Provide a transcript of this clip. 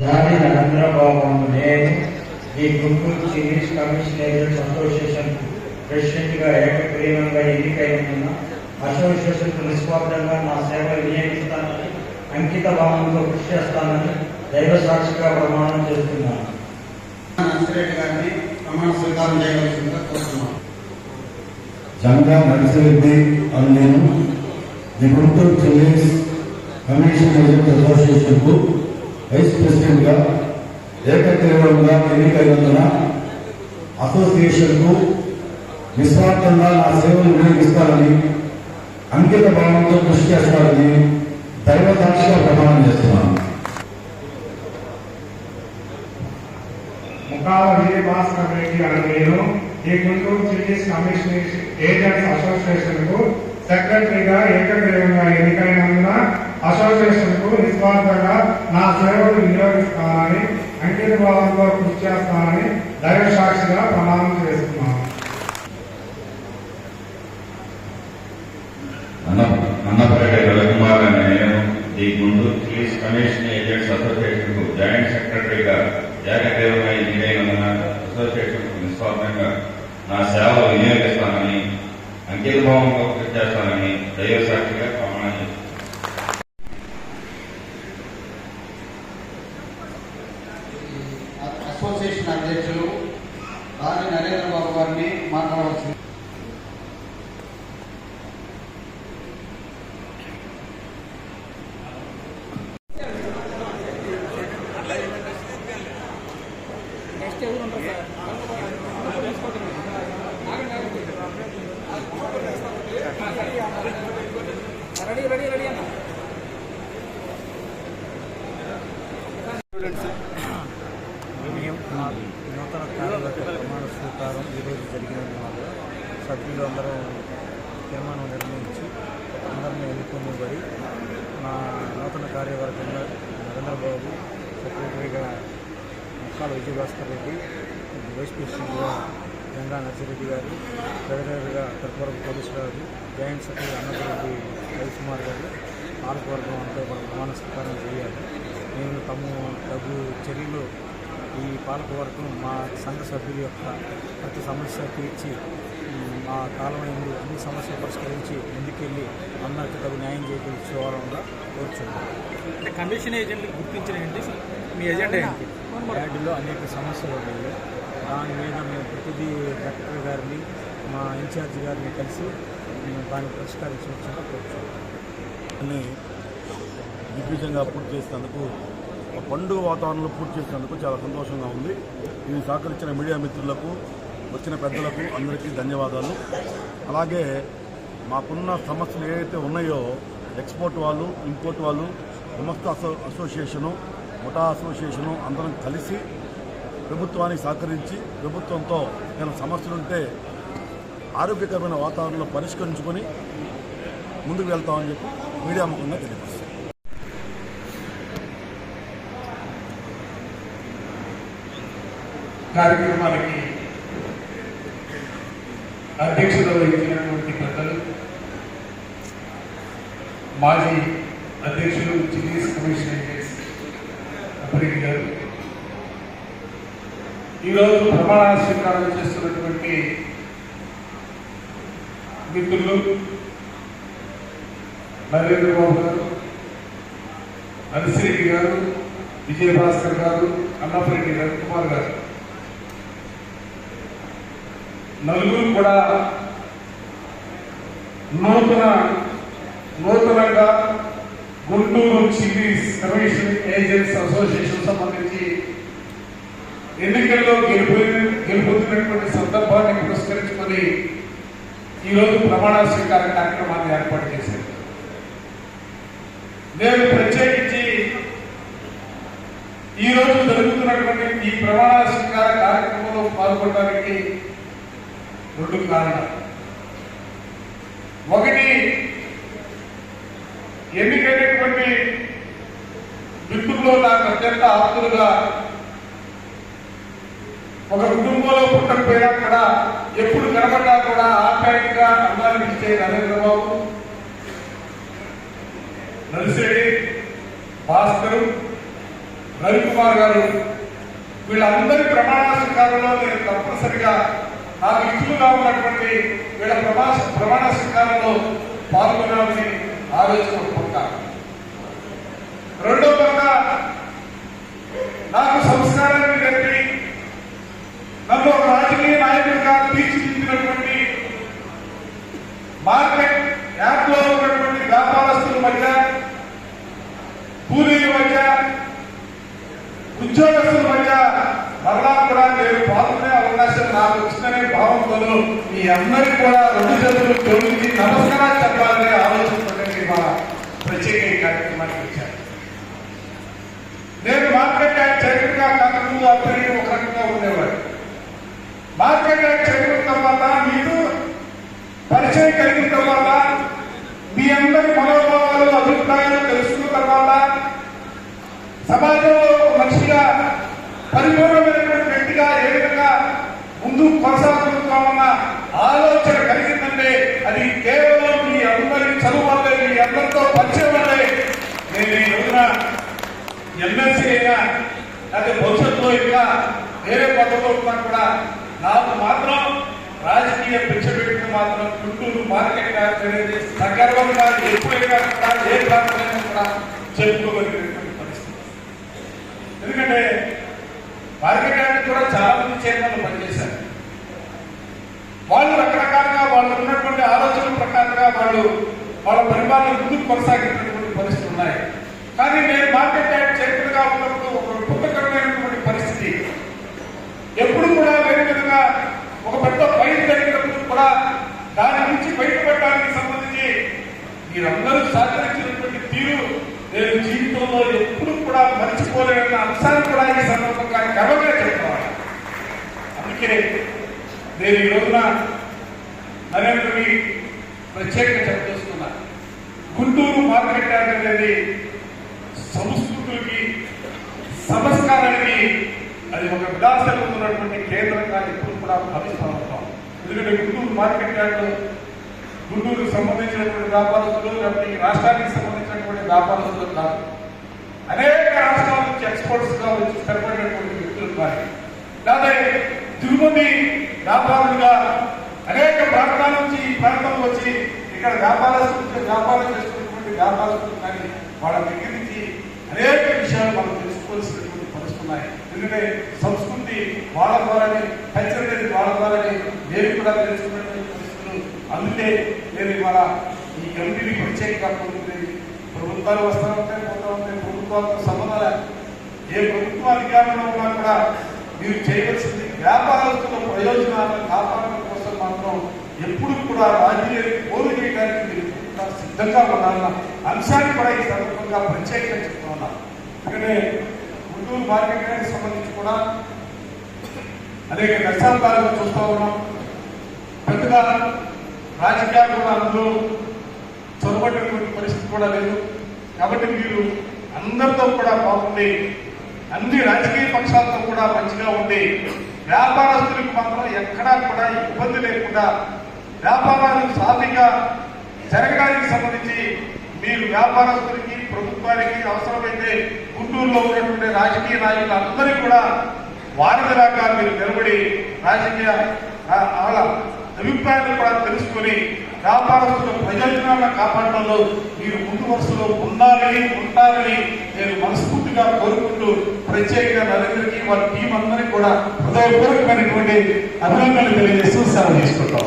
దాని నరేంద్రబాబు నేను ఈ గుంటూరు సివిల్స్ కమిషనరేట్ అసోసియేషన్ ప్రెసిడెంట్గా ఏకగ్రీవంగా ఎన్నికైన అసోసియేషన్ నిస్వార్థంగా నా సేవలు వినియోగిస్తానని అంకిత భావంతో కృషి చేస్తానని దైవ సాక్షిగా ప్రమాణం చేస్తున్నాను. గారిని ప్రమాణ స్వీకారం చేయవలసిందిగా కోరుతున్నాను. జంగా నర్సిరెడ్డి అని నేను the Guntur children's commission agent అసోసియేషన్కు vice ప్రెసిడెంట్గా ఏకగ్రీవంగా ఎన్నికైనందున అసోసియేషన్కు నిస్వార్థంగా నా సేవలు వినియోగిస్తానని అంకిత భావంతో కృషి చేస్తారని దైవసాక్షిగా ప్రమాణం చేస్తున్నాను. ముఖాల విజయభాస్కర్ రెడ్డి అని నేను ఈ గుంటూరు చిల్డ్రన్స్ కమిషన్ ఏజెంట్స్ అసోసియేషన్కు సెక్రటరీగా ఏకగ్రీవంగా ఎన్నికైనందున అసోసియేషన్కు నిస్వార్థంగా నా సేవలు వినియోగిస్తానని అంకిత భావంతో కృషి చేస్తానని దైవ సాక్షిగా ప్రమాణం చేస్తున్నాను నన్నపరెడ్డి రవికుమార్ అనే నేను the Guntur police commission agents association joint సెక్రటరీగా ఏకగ్రీవంగా ఎన్నికైనందున అసోసియేషన్ నిస్వార్థంగా నా సేవలు వినియోగిస్తానని అంకిత భావంతో కృషి చేస్తానని దైవ సాక్షిగా ప్రమాణం చేస్తున్నాను. అసోసియేషన్ అధ్యక్షులు రాజు నరేంద్ర బాబు గారిని మాట్లాడవలసింది. రెడీ రెడీ రెడీ అన్న కార్యవర్గ ప్రమాణ స్వీకారం ఈరోజు జరిగినది వల్ల సభ్యులు అందరూ తీర్మానం నిర్ణయించి అందరినీ ఎన్నుకోబడి మా నూతన కార్యవర్గంగా నరేంద్రబాబు సెక్రటరీగా ముక్కాల విజయభాస్కర్ రెడ్డి వైస్ ప్రెసిడెంట్గా గంగా నర్సిరెడ్డి గారు ట్రెజరర్గా పోలీసు గారు జాయింట్ సెక్రటరీ అన్నపరెడ్డి రవికుమార్ గారు పాలకవర్గం అంతా మనం ప్రమాణ స్వీకారం చేయాలి. నేను తమ తగు చర్యలు ఈ పాలకవర్గం మా సంఘ సభ్యుల యొక్క ప్రతి సమస్య తీర్చి ఉమ్, మా కాలమైంది అన్ని సమస్యలు పరిష్కరించి ముందుకెళ్ళి అందరికీ తగు న్యాయం చేకూర్చేవారంగా కోరుచున్నాను అంటే కమిషన్ ఏజెంట్లు గుర్తించిన ఏంటి? మీ ఎజెండా ఏంటి? యాడ్లో అనేక సమస్యలు ఉన్నాయి. దాని మీద మేము ప్రతిదీ డాక్టర్ గారిని మా ఇన్ఛార్జ్ గారిని కలిసి మేము దాన్ని పరిష్కరించవచ్చుగా కోరుచున్నాను అన్ని దిగ్విజయంగా పూర్తి చేసినందుకు పండుగ వాతావరణంలో పూర్తి చేసినందుకు చాలా సంతోషంగా ఉంది. దీన్ని సహకరించిన మీడియా మిత్రులకు వచ్చిన పెద్దలకు అందరికీ ధన్యవాదాలు. అలాగే మాకున్న సమస్యలు ఏవైతే ఉన్నాయో ఎక్స్పోర్ట్ వాళ్ళు ఇంపోర్ట్ వాళ్ళు సమస్త అసో అసోసియేషను ముఠా అసోసియేషను అందరం కలిసి ప్రభుత్వానికి సహకరించి ప్రభుత్వంతో ఏమైనా సమస్యలుంటే ఆరోగ్యకరమైన వాతావరణంలో పరిష్కరించుకొని ముందుకు వెళ్తామని చెప్పి మీడియా ముఖంగా తెలియపరుస్తాం కార్యక్రమానికి అధ్యక్షత వహించినటువంటి పెద్దలు మాజీ అధ్యక్షులు చిలీస్ కమిషన్ అభివృద్ధి గారు. ఈరోజు ప్రమాణ స్వీకారం చేస్తున్నటువంటి మిత్రులు నరేంద్ర బాబు గారు నరసిరెడ్డి గారు విజయభాస్కర్ గారు అన్నపరెడ్డి కుమార్ గారు. నలుగురు కూడా నూతన నూతనంగా Guntur cities commission agents association సంబంధించి ఎన్నికల్లో గెలుపు గెలుపొందినటువంటి సందర్భాన్ని పురస్కరించుకొని ఈరోజు ప్రమాణ స్వీకార కార్యక్రమాన్ని ఏర్పాటు చేశారు. నేను ప్రత్యేకించి ఈ రోజు జరుగుతున్నటువంటి ఈ ప్రమాణ స్వీకార కార్యక్రమంలో పాల్గొనడానికి రెండు కారణాలు. ఒకటి ఎన్నికైనటువంటి మిత్రుల్లో నాకు అత్యంత ఆస్తులుగా ఒక కుటుంబంలో పుట్టకపోయినా కూడా ఎప్పుడు కనబడ్డా కూడా ఆప్యాయంగా అమ్మాయిని ఇచ్చే నరేంద్రబాబు నలిసేడి భాస్కరు రవికుమార్ గారు వీళ్ళందరి ప్రమాణ స్వీకారంలో నేను తప్పనిసరిగా నాకు ఇష్టలుగా ఉన్నటువంటి వీళ్ళ ప్రమాణ ప్రమాణ స్వీకారంలో పాల్గొనాలని ఆలోచించుకుంటాను రెండో పక్క నాకు సంస్కారాన్ని కట్టి నన్ను ఒక రాజకీయ నాయకుడిగా తీర్చిదిద్దినటువంటి మార్కెట్ యాప్లో ఉన్నటువంటి వ్యాపారస్తుల మధ్య కూలీల మధ్య ఉద్యోగస్తుల మధ్య మరలా కూడా నేను పాల్గొనే అవకాశం నాకు వచ్చిందనే భావంతో మీ అందరికీ కూడా రెండు చేతులు తొలగి నమస్కారాలు చెప్పాలనే ఆలోచనతో మా ప్రత్యేక కార్యక్రమానికి వచ్చాను నేను మార్కెట్ యాక్ట్ చరిత్రగా అప్పటికి ఒక రకంగా ఉండేవాడు మార్కెట్ యాక్ట్ చరిత్ర తర్వాత మీరు పరిచయం కలిగిన తర్వాత మీ అందరి మనోభావాలు అభిప్రాయాలు తెలుసుకున్న తర్వాత సమాజంలో ఒక మనిషిగా పరిపూర్ణమైనటువంటి వ్యక్తిగా ఏ విధంగా ముందు కొనసాగుతున్నామన్న ఆలోచన కలిగిందంటే అది కేవలం మీ అందరి చదువు వల్లే మీ అందరితో పరిచయం వల్లే. నేను ఈ రోజున ఎమ్మెల్సీ అయినా లేకపోతే భవిష్యత్తులో ఇంకా వేరే పద్ధతిలో ఉన్నా కూడా నాకు మాత్రం రాజకీయ పిచ్చ పెట్టిన మాత్రం గుంటూరు మార్కెట్ యార్డ్ అనేది సగర్వంగా ఎప్పుడైనా కూడా ఏ ప్రాంతమైనా కూడా చెప్పుకోగలిగినటువంటి పరిస్థితి. ఎందుకంటే మార్కెట్ యార్డ్ కూడా చాలా మంది చైర్మన్లు పనిచేశారు. వాళ్ళు రకరకాలుగా వాళ్ళు ఉన్నటువంటి ఆలోచన ప్రకారంగా వాళ్ళు వాళ్ళ పరిపాలన ముందుకు కొనసాగినటువంటి పరిస్థితులు ఉన్నాయి. కానీ నేను మార్కెట్ యార్డ్ చరిత్రగా ఉన్నప్పుడు ఒక విపత్కరమైనటువంటి పరిస్థితి. ఎప్పుడు కూడా వేరే విధంగా ఒక పెద్ద ఫైల్ జరిగినప్పుడు కూడా దాని నుంచి బయటపడడానికి సంబంధించి మీరందరూ సహకరించినటువంటి తీరు నేను జీవితంలో ఎప్పుడు కూడా మర్చిపోలేని అంశాన్ని కూడా ఈ సందర్భంగా గర్వంగా చెప్పుకోవాలి అందుకే నేను ఈ రోజున నరేంద్రని ప్రత్యేకంగా చెప్పదలుచుకున్నా. గుంటూరు మార్కెట్ యార్డ్ అనేది సంస్కృతులకి సంస్కారానికి అది ఒక విలాసం ఉన్నటువంటి కేంద్రంగా ఎప్పుడు కూడా భావిస్తూ ఉంటాం ఎందుకంటే గుంటూరు మార్కెట్ యార్డ్ గుంటూరుకు సంబంధించినటువంటి వ్యాపారస్తులు లేకపోతే రాష్ట్రానికి సంబంధించినటువంటి వ్యాపారస్తులు కాదు. అనేక రాష్ట్రాల నుంచి ఎక్స్పోర్ట్స్గా వచ్చి స్థిరపడినటువంటి వ్యక్తులు కానీ లేదా తిరుమతి వ్యాపారులుగా అనేక ప్రాంతాల నుంచి ఈ ప్రాంతం వచ్చి ఇక్కడ వ్యాపారస్తులు వ్యాపారం చేస్తున్నటువంటి వ్యాపారస్తులు కానీ వాళ్ళ దగ్గర నుంచి అనేక విషయాలు మనం తెలుసుకోవాల్సినటువంటి పరిస్థితులు ఉన్నాయి. ఎందుకంటే సంస్కృతి వాళ్ళ ద్వారానే కల్చర్ అనేది వాళ్ళ ద్వారానే నేను కూడా తెలుసుకున్నటువంటి పరిస్థితులు అందుకే నేను ఇవాళ ఈ కమిటీని ప్రత్యేకంగా పొందుతుంది ప్రభుత్వాలు వస్తూ ఉంటాయి పోతూ ఉంటాయి ప్రభుత్వాలతో సంబంధాలు ఏ ప్రభుత్వ అధికారంలో ఉన్నా కూడా మీరు చేయవలసింది వ్యాపారస్తుల ప్రయోజనాలను కాపాడడం కోసం మాత్రం ఎప్పుడు కూడా రాజకీయ పోరు చేయడానికి మీరు సిద్ధంగా ఉండాలన్న అంశాన్ని కూడా ఈ సందర్భంగా ప్రత్యేకంగా చెప్తా ఉన్నాను ఎందుకంటే గుంటూరు మార్కెట్ యార్డ్కి సంబంధించి కూడా అనేక దశాబ్దాలుగా చూస్తూ ఉన్నాం. పెద్దగా రాజకీయాలు కూడా అందులో చొరబడినటువంటి పరిస్థితి కూడా లేదు. కాబట్టి మీరు అందరితో కూడా బాగుండి అన్ని రాజకీయ పక్షాలతో కూడా మంచిగా ఉండి వ్యాపారస్తులకు మాత్రం ఎక్కడా కూడా ఇబ్బంది లేకుండా వ్యాపారాలు సాఫీగా జరగడానికి సంబంధించి మీరు వ్యాపారస్తులకి ప్రభుత్వానికి అవసరమైతే గుంటూరులో ఉన్నటువంటి రాజకీయ నాయకులు కూడా వారధిలాగా మీరు నిలబడి రాజకీయ వాళ్ళ అభిప్రాయాలు కూడా తెలుసుకొని వ్యాపారస్తుల ప్రయోజనాలను కాపాడడంలో మీరు ముందు వరుసలో ఉండాలని ఉంటారని నేను మనస్ఫూర్తిగా కోరుకుంటూ ప్రత్యేకంగా నరేంద్రకి వారి టీం అందరికీ కూడా హృదయపూర్వకమైనటువంటి అభినందనలు తెలియజేస్తూ సెలవు తీసుకుంటాం.